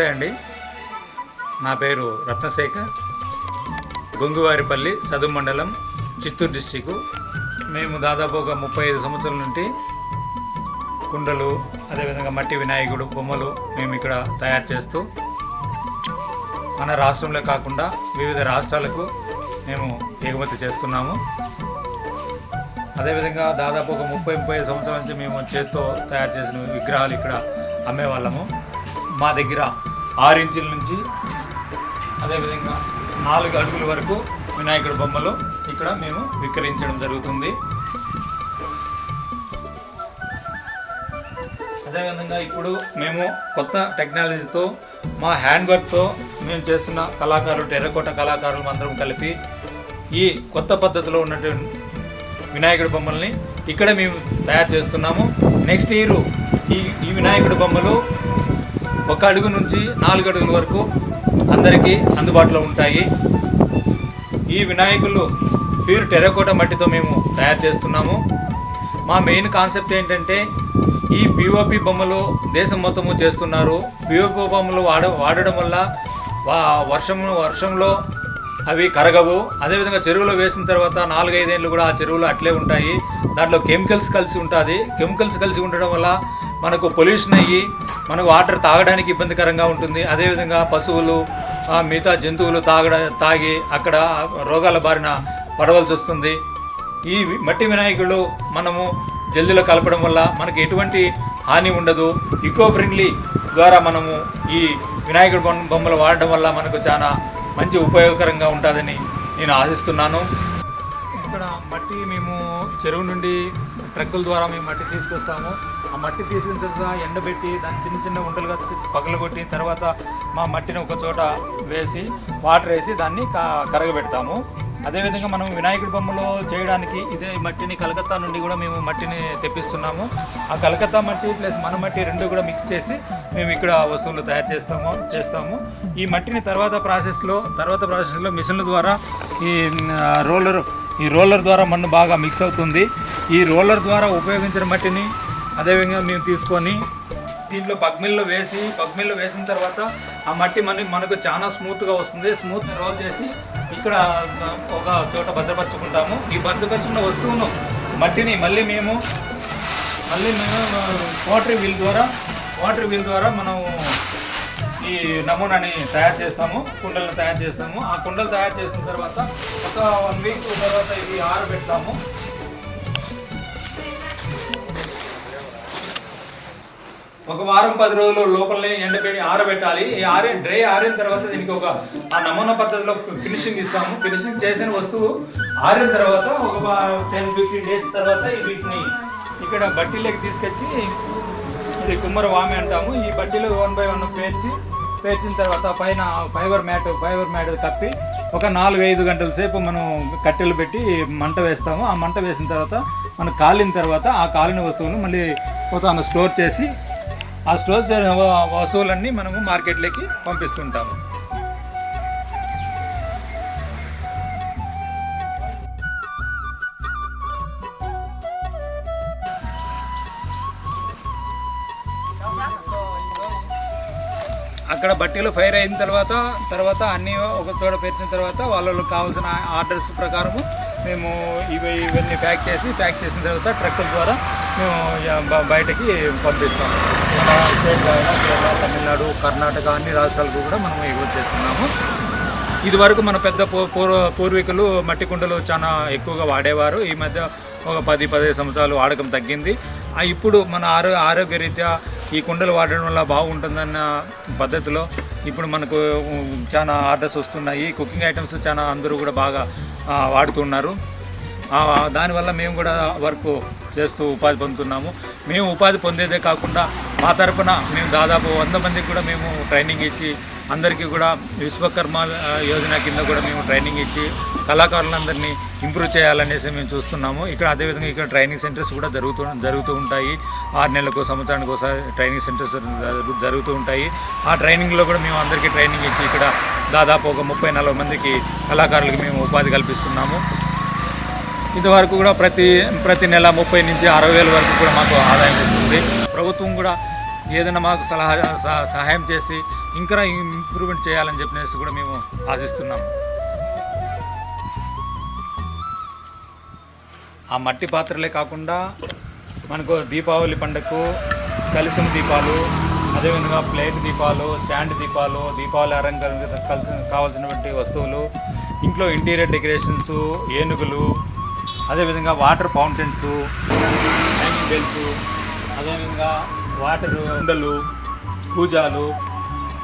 నమస్తే అండి. నా పేరు రత్నశేఖర్. గొంగువారిపల్లి సదు మండలం చిత్తూరు డిస్టికు మేము దాదాపు ఒక ముప్పై ఐదు సంవత్సరాల నుండి కుండలు అదేవిధంగా మట్టి వినాయకుడు బొమ్మలు మేము ఇక్కడ తయారు చేస్తూ మన రాష్ట్రంలో కాకుండా వివిధ రాష్ట్రాలకు మేము ఎగుమతి చేస్తున్నాము. అదేవిధంగా దాదాపు ఒక ముప్పై ముప్పై ఐదు సంవత్సరాల నుంచి మేము చేత్తో తయారు చేసిన విగ్రహాలు ఇక్కడ అమ్మేవాళ్ళము. మా దగ్గర ఆరు ఇంచుల నుంచి అదేవిధంగా నాలుగు అడుగుల వరకు వినాయకుడి బొమ్మలు ఇక్కడ మేము విక్రయించడం జరుగుతుంది. అదేవిధంగా ఇప్పుడు మేము కొత్త టెక్నాలజీతో మా హ్యాండ్ వర్క్తో మేము చేస్తున్న కళాకారులు టెర్రకోట కళాకారులు అందరం కలిపి ఈ కొత్త పద్ధతిలో ఉన్నటువంటి వినాయకుడి బొమ్మల్ని ఇక్కడ మేము తయారు చేస్తున్నాము. నెక్స్ట్ ఇయర్ ఈ ఈ వినాయకుడి బొమ్మలు ఒక అడుగు నుంచి నాలుగు అడుగుల వరకు అందరికీ అందుబాటులో ఉంటాయి. ఈ వినాయకులు ప్యూర్ టెరకోట మట్టితో మేము తయారు చేస్తున్నాము. మా మెయిన్ కాన్సెప్ట్ ఏంటంటే ఈ పిఓపి బొమ్మలు దేశం మొత్తము చేస్తున్నారు. పిఓపి బొమ్మలు వాడ వాడడం వల్ల వా వర్షం వర్షంలో అవి కరగవు. అదేవిధంగా చెరువులో వేసిన తర్వాత నాలుగైదేళ్ళు కూడా ఆ చెరువులు అట్లే ఉంటాయి. దాంట్లో కెమికల్స్ కలిసి ఉంటుంది. కెమికల్స్ కలిసి ఉండడం వల్ల మనకు పొల్యూషన్ అయ్యి మనకు వాటర్ తాగడానికి ఇబ్బందికరంగా ఉంటుంది. అదేవిధంగా పశువులు ఆ, మిగతా జంతువులు తాగడ తాగి అక్కడ రోగాల బారిన పడవలసి వస్తుంది. ఈ మట్టి వినాయకులు మనము జల్దిలో కలపడం వల్ల మనకి ఎటువంటి హాని ఉండదు. ఈకో ఫ్రెండ్లీ ద్వారా మనము ఈ వినాయకుడు బొమ్మ బొమ్మలు వాడడం వల్ల మనకు చాలా మంచి ఉపయోగకరంగా ఉంటుందని నేను ఆశిస్తున్నాను. ఇక్కడ మట్టి మేము చెరువు నుండి ట్రక్కుల ద్వారా మేము మట్టి తీసుకొస్తాము. ఆ మట్టి తీసిన తర్వాత ఎండబెట్టి దాన్ని చిన్న చిన్న ఉండలుగా పగలగొట్టి తర్వాత మా మట్టిని ఒక చోట వేసి వాటర్ వేసి దాన్ని క- కరగబెడతాము. అదేవిధంగా మనం వినాయకుడి బొమ్మలో చేయడానికి ఇదే మట్టిని కలకత్తా నుండి కూడా మేము మట్టిని తెప్పిస్తున్నాము. ఆ కలకత్తా మట్టి ప్లస్ మన మట్టి రెండు కూడా మిక్స్ చేసి మేము ఇక్కడ వస్తువులు తయారు చేస్తాము చేస్తాము. ఈ మట్టిని తర్వాత ప్రాసెస్లో తర్వాత ప్రాసెస్లో మిషన్ల ద్వారా ఈ రోలర్ ఈ రోలర్ ద్వారా మన్ను బాగా మిక్స్ అవుతుంది. ఈ రోలర్ ద్వారా ఉపయోగించిన మట్టిని అదేవిధంగా మేము తీసుకొని దీంట్లో పగ్మిల్లో వేసి పగ్మిల్లో వేసిన తర్వాత ఆ మట్టి మన మనకు చాలా స్మూత్గా వస్తుంది. స్మూత్ రోల్ చేసి ఇక్కడ ఒక చోట భద్రపరుచుకుంటాము. ఈ భద్రపరుచుకున్న వస్తువును మట్టిని మళ్ళీ మేము మళ్ళీ మేము వాటర్ వీల్ ద్వారా వాటర్ వీల్ ద్వారా మనం ఈ నమూనాని తయారు చేస్తాము. కుండలను తయారు చేస్తాము. ఆ కుండలు తయారు చేసిన తర్వాత ఒక వన్ వీక్ తర్వాత ఇది ఆరబెడతాము. ఒక వారం పది రోజుల లోపలనే ఎండబెట్టి ఆరబెట్టాలి. ఈ ఆరే డ్రై ఆరిన తర్వాత దీనికి ఒక ఆ నమూనా పద్ధతిలో ఫినిషింగ్ ఇస్తాము. ఫినిషింగ్ చేసిన వస్తువు ఆరిన తర్వాత ఒక టెన్ ఫిఫ్టీన్ డేస్ తర్వాత వీటిని ఇక్కడ బట్టీలోకి తీసుకొచ్చి ఇది కుమ్మర వామి అంటాము. ఈ బట్టీలో వన్ బై వన్ పేర్చి పేర్చిన తర్వాత పైన ఫైబర్ మ్యాట్ ఫైబర్ మ్యాట్ కప్పి ఒక నాలుగు ఐదు గంటల సేపు మనం కట్టెలు పెట్టి మంట వేస్తాము. ఆ మంట వేసిన తర్వాత మనం కాలిన తర్వాత ఆ కాలిన వస్తువును మళ్ళీ ఒక స్టోర్ చేసి ఆ స్టోర్ చేసిన వస్తువులన్నీ మనము మార్కెట్లోకి పంపిస్తుంటాము. అక్కడ బట్టీలు ఫైర్ అయిన తర్వాత తర్వాత అన్నీ ఒక చోట పెట్టిన తర్వాత వాళ్ళకి కావాల్సిన ఆర్డర్స్ ప్రకారము మేము ఇవి ఇవన్నీ ప్యాక్ చేసి ప్యాక్ చేసిన తర్వాత ట్రక్కుల ద్వారా మేము బయటకి పంపిస్తాము మన స్టేట్ కేరళ తమిళనాడు కర్ణాటక అన్ని రాష్ట్రాలకు కూడా మనం ఎగుమతి చేస్తున్నాము. ఇదివరకు మన పెద్ద పూ- పూర్వ పూర్వీకులు మట్టి కుండలు చాలా ఎక్కువగా వాడేవారు. ఈ మధ్య ఒక పది పదిహేను సంవత్సరాలు వాడకం తగ్గింది. ఇప్పుడు మన ఆరో ఆరోగ్యరీత్యా ఈ కుండలు వాడడం వల్ల బాగుంటుందన్న పద్ధతిలో ఇప్పుడు మనకు చాలా ఆర్డర్స్ వస్తున్నాయి. కుకింగ్ ఐటమ్స్ చాలా అందరూ కూడా బాగా వాడుతున్నారు. దానివల్ల మేము కూడా వర్క్ చేస్తూ ఉపాధి పొందుతున్నాము. మేము ఉపాధి పొందేదే కాకుండా మా తరపున మేము దాదాపు వంద మందికి కూడా మేము ట్రైనింగ్ ఇచ్చి అందరికీ కూడా విశ్వకర్మ యోజన కింద కూడా మేము ట్రైనింగ్ ఇచ్చి కళాకారులందరినీ ఇంప్రూవ్ చేయాలనేసి మేము చూస్తున్నాము. ఇక్కడ అదేవిధంగా ఇక్కడ ట్రైనింగ్ సెంటర్స్ కూడా జరుగుతూ జరుగుతూ ఉంటాయి. ఆరు నెలలకు సంవత్సరానికి ఒకసారి ట్రైనింగ్ సెంటర్స్ జరుగు- జరుగుతూ ఉంటాయి. ఆ ట్రైనింగ్లో కూడా మేము అందరికీ ట్రైనింగ్ ఇచ్చి ఇక్కడ దాదాపు ఒక ముప్పై నలభై మందికి కళాకారులకు మేము ఉపాధి కల్పిస్తున్నాము. ఇంతవరకు కూడా ప్రతి ప్రతి నెల ముప్పై నుంచి అరవై వేల వరకు కూడా మాకు ఆదాయం వస్తుంది. ప్రభుత్వం కూడా ఏదైనా మాకు సలహా సహ- సహాయం చేసి ఇంకా ఇంప్రూవ్మెంట్ చేయాలని చెప్పినేసి కూడా మేము ఆశిస్తున్నాం ఆ మట్టి పాత్రలే కాకుండా మనకు దీపావళి పండుగకు కలిసిన దీపాలు అదేవిధంగా ప్లేట్ దీపాలు స్టాండ్ దీపాలు దీపావళి అలంకరణ కలిసి కావాల్సినటువంటి వస్తువులు ఇంట్లో ఇంటీరియర్ డెకరేషన్స్ ఏనుగులు అదేవిధంగా వాటర్ ఫౌంటైన్స్ హ్యాంగింగ్ బెల్స్ అదేవిధంగా వాటర్ ఉండలు పూజాలు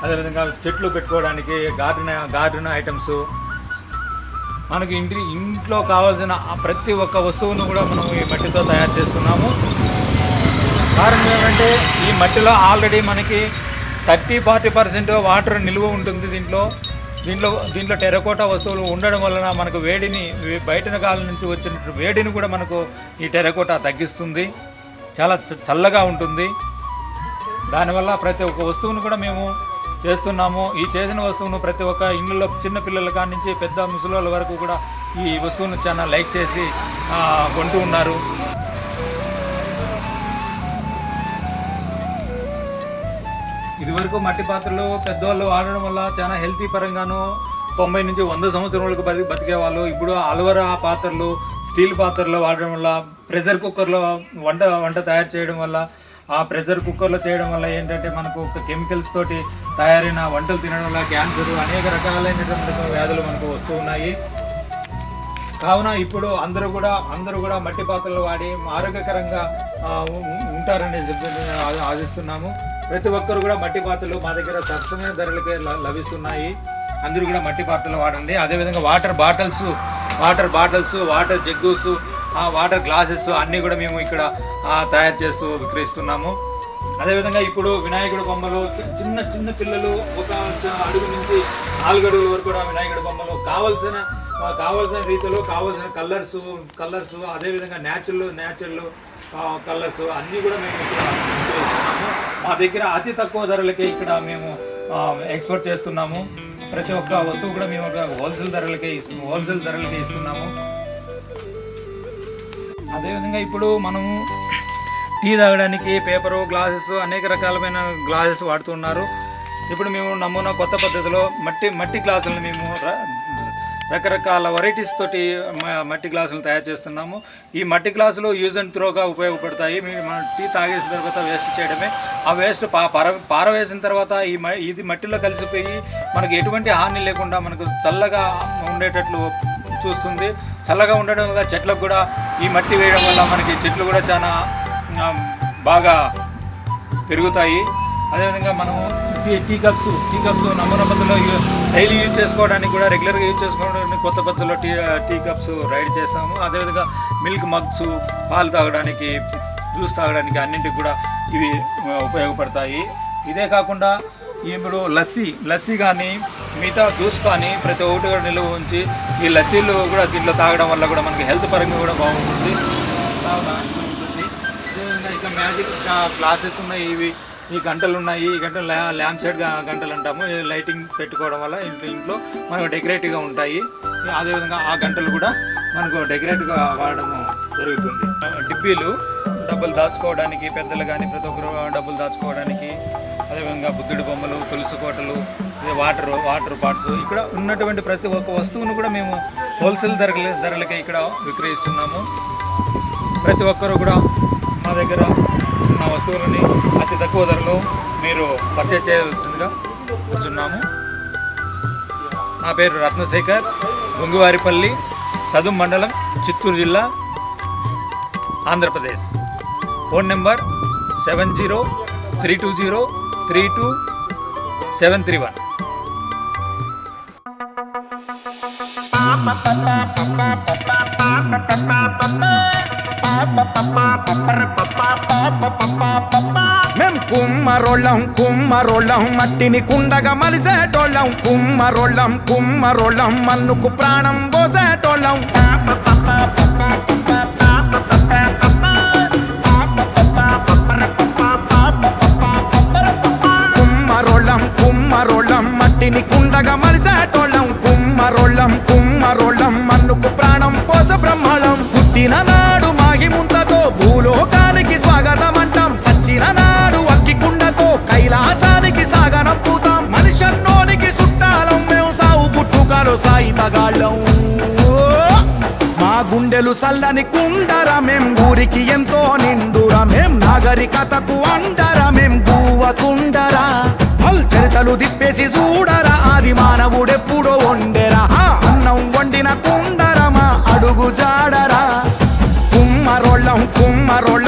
అదేవిధంగా చెట్లు పెట్టుకోవడానికి గార్డెన్ గార్డెన్ ఐటమ్స్. మనకి ఇంటి ఇంట్లో కావాల్సిన ప్రతి ఒక్క వస్తువును కూడా మనం ఈ మట్టితో తయారు చేస్తున్నాము. కారణం ఏమంటే ఈ మట్టిలో ఆల్రెడీ మనకి థర్టీ ఫార్టీ పర్సెంట్ వాటర్ నిల్వ ఉంటుంది దీంట్లో. దీంట్లో దీంట్లో టెరకోటా వస్తువులు ఉండడం వలన మనకు వేడిని బయట కాలం నుంచి వచ్చిన వేడిని కూడా మనకు ఈ టెరకోటా తగ్గిస్తుంది. చాలా చ- చల్లగా ఉంటుంది. దానివల్ల ప్రతి ఒక్క వస్తువును కూడా మేము చేస్తున్నాము. ఈ చేసిన వస్తువును ప్రతి ఒక్క ఇళ్ళలో చిన్న పిల్లల కాడి నుంచి పెద్ద ముసలోళ్ళ వరకు కూడా ఈ వస్తువును చాలా లైక్ చేసి కొంటూ ఉన్నారు. ఇదివరకు మట్టి పాత్రలు పెద్దవాళ్ళు వాడడం వల్ల చాలా హెల్తీ పరంగాను తొంభై నుంచి వంద సంవత్సరాలకు బతి బతికే వాళ్ళు ఇప్పుడు అలవర పాత్రలు స్టీల్ పాత్రలు వాడడం వల్ల ప్రెషర్ కుక్కర్లో వంట వంట తయారు చేయడం వల్ల ఆ ప్రెషర్ కుక్కర్లో చేయడం వల్ల ఏంటంటే మనకు కెమికల్స్ తోటి తయారైన వంటలు తినడం వల్ల క్యాన్సర్ అనేక రకాలైనటువంటి వ్యాధులు మనకు వస్తూ ఉన్నాయి. కావున ఇప్పుడు అందరూ కూడా అందరూ కూడా మట్టి పాత్రలు వాడి ఆరోగ్యకరంగా ఉంటారని నేను ఆ- ఆశిస్తున్నాము. ప్రతి ఒక్కరు కూడా మట్టి పాత్రలు మా దగ్గర సరసమైన ధరలకే ల- లభిస్తున్నాయి. అందరూ కూడా మట్టి పాత్రలు వాడండి. అదేవిధంగా water bottles water bottles water jugs ఆ వాటర్ గ్లాసెస్ అన్నీ కూడా మేము ఇక్కడ తయారు చేస్తూ విక్రయిస్తున్నాము. అదేవిధంగా ఇప్పుడు వినాయకుడి బొమ్మలు చిన్న చిన్న పిల్లలు ఒక అడుగు నుంచి నాలుగు అడుగుల వరకు కూడా వినాయకుడి బొమ్మలు కావలసిన కావలసిన రీతిలో కావలసిన కలర్స్ కలర్స్ అదేవిధంగా న్యాచురల్ న్యాచురల్ కలర్స్ అన్నీ కూడా మేము ఇక్కడ మా దగ్గర అతి తక్కువ ధరలకే ఇక్కడ మేము ఎక్స్పోర్ట్ చేస్తున్నాము. ప్రతి ఒక్క వస్తువు కూడా మేము ఒక హోల్సేల్ ధరలకే ఇస్తున్నాము హోల్సేల్ ధరలకే ఇస్తున్నాము. అదేవిధంగా ఇప్పుడు మనము టీ తాగడానికి పేపరు గ్లాసెస్ అనేక రకాలమైన గ్లాసెస్ వాడుతున్నారు ఇప్పుడు మేము నమూనా కొత్త పద్ధతిలో మట్టి మట్టి గ్లాసులను మేము రకరకాల వెరైటీస్ తోటి మట్టి గ్లాసులు తయారు చేస్తున్నాము. ఈ మట్టి గ్లాసులు యూజ్ అండ్ త్రోగా ఉపయోగపడతాయి. మనం టీ తాగేసిన తర్వాత వేస్ట్ చేయడమే. ఆ వేస్ట్ పార పారవేసిన తర్వాత ఈ మ- ఇది మట్టిలో కలిసిపోయి మనకు ఎటువంటి హాని లేకుండా మనకు చల్లగా ఉండేటట్లు చూస్తుంది. చల్లగా ఉండడం వల్ల చెట్లకు కూడా ఈ మట్టి వేయడం వల్ల మనకి చెట్లు కూడా చాలా బాగా పెరుగుతాయి. అదేవిధంగా మనము tea tea cups tea cups నమూనా పద్ధతిలో డైలీ యూజ్ చేసుకోవడానికి కూడా రెగ్యులర్గా యూజ్ చేసుకోవడానికి కొత్త పద్ధతిలో టీ టీ కప్స్ రైడ్ చేస్తాము. అదేవిధంగా మిల్క్ మగ్స్ పాలు తాగడానికి జ్యూస్ తాగడానికి అన్నింటికి కూడా ఇవి ఉపయోగపడతాయి. ఇదే కాకుండా ఇప్పుడు లస్సీ లస్సీ కానీ మిగతా జ్యూస్ కానీ ప్రతి ఒక్కటి కూడా నిల్వ ఉంచి ఈ లస్సీలు కూడా దీంట్లో తాగడం వల్ల కూడా మనకి హెల్త్ పరంగా కూడా బాగుంటుంది. కావున ఉంటుంది. అదేవిధంగా ఇంకా మ్యాజిక్ గ్లాసెస్ ఉన్నాయి ఇవి. ఈ గంటలు ఉన్నాయి ఈ గంటలు ల్యాంప్ సైడ్ గంటలు అంటాము. లైటింగ్ పెట్టుకోవడం వల్ల ఇంట్లో ఇంట్లో మనకు డెకరేటివ్గా ఉంటాయి. అదేవిధంగా ఆ గంటలు కూడా మనకు డెకరేటివ్గా వాడడం జరుగుతుంది. డిబ్బీలు డబ్బులు దాచుకోవడానికి పెద్దలు కానీ ప్రతి ఒక్కరు డబ్బులు దాచుకోవడానికి అదేవిధంగా బుద్ధుడి బొమ్మలు తులసి కోటలు వాటర్ వాటర్ పాట్స్ ఇక్కడ ఉన్నటువంటి ప్రతి ఒక్క వస్తువును కూడా మేము హోల్సేల్ ధరల ధరలకే ఇక్కడ విక్రయిస్తున్నాము. ప్రతి ఒక్కరు కూడా మా దగ్గర వస్తువులని అతి తక్కువ ధరలో మీరు పర్చేజ్ చేయవలసిందిగా కూర్చున్నాము. నా పేరు రత్నశేఖర్ గుంగువారిపల్లి సదుం మండలం చిత్తూరు జిల్లా Andhra Pradesh. Phone number seven zero three two zero three two seven three one. కుమ్మరొళ్ళం కుమ్మరొళ్ళం మట్టిని కుండగా మలిసేటోళ్ళం. కుమ్మరొళ్ళం కుమ్మరొళ్ళం మన్నుకు ప్రాణం పోసేటోళ్ళం. కుమ్మరొళ్ళం కుమ్మరొళ్ళం మట్టిని కుండగా మలిసేటోళ్ళం. కుమ్మరొళ్ళం కుమ్మరొళ్ళం మన్నుకు ప్రాణం పోస బ్రహ్మళం పుట్టిన గుండెలు సల్లని కుండరమేం ఊరికి ఎంతో నిండురమేం నాగరికతకు అండరమేం మేం గువ్వకుండరా చరితలు తిప్పేసి చూడరా ఆది మానవుడెప్పుడో వండెరా. అన్నం వండిన కుండరమా అడుగు జాడరా. కుమ్మరోళ్ళం కుమ్మరోళ్ళం